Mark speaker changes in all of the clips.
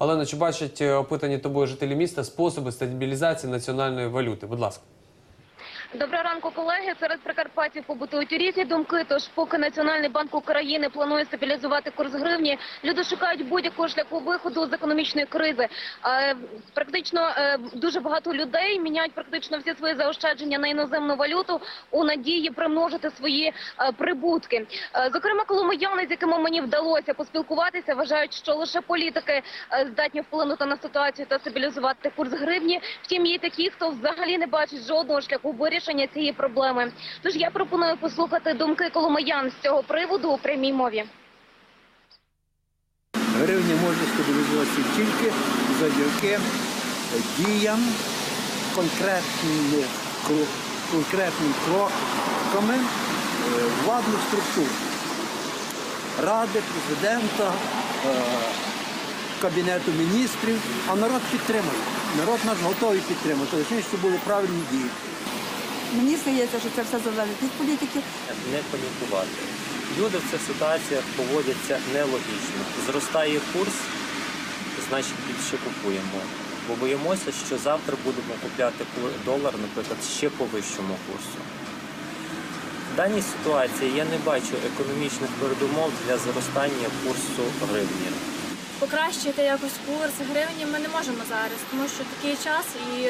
Speaker 1: Олена, чи бачать е, опитані тобою жителі міста способи стабілізації національної валюти? Будь ласка.
Speaker 2: Доброго ранку, колеги. Серед прикарпатів побутують різні думки. Тож, поки Національний банк України планує стабілізувати курс гривні, люди шукають будь-якого шляху виходу з економічної кризи. Е, Практично е, дуже багато людей міняють практично всі свої заощадження на іноземну валюту у надії примножити свої е, прибутки. Зокрема, коломияни, з якими мені вдалося поспілкуватися, вважають, що лише політики здатні вплинути на ситуацію та стабілізувати курс гривні. Втім, є такі, хто взагалі не бачить жодного шляху вирішення цієї проблеми. Тож я пропоную послухати думки коломиян з цього приводу у прямій мові.
Speaker 3: Гривня може стабілізуватися тільки завдяки діям конкретними, конкретними кроками е, владних структур. Ради, президента, е, Кабінету міністрів, а народ підтримує. Народ наш готовий підтримати. Лише що були правильні дії.
Speaker 4: Мені здається, що це все залежить від політики.
Speaker 5: не панікувати. Люди в цих ситуаціях поводяться нелогічно. Зростає курс, значить більше купуємо. Бо боїмося, що завтра будемо купляти долар, наприклад, ще по вищому курсу. В даній ситуації я не бачу економічних передумов для зростання курсу гривні.
Speaker 6: покращити якось курс гривні ми не можемо зараз, тому що такий час, і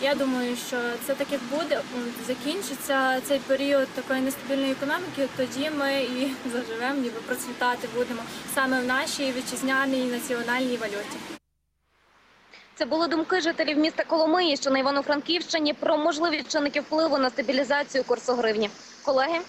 Speaker 6: я думаю, що це так як буде. Закінчиться цей період такої нестабільної економіки, тоді ми і заживемо, ніби процвітати будемо саме в нашій вітчизняній національній валюті.
Speaker 2: Це були думки жителів міста Коломиї, що на Івано-Франківщині про можливі чинники впливу на стабілізацію курсу гривні. Колеги.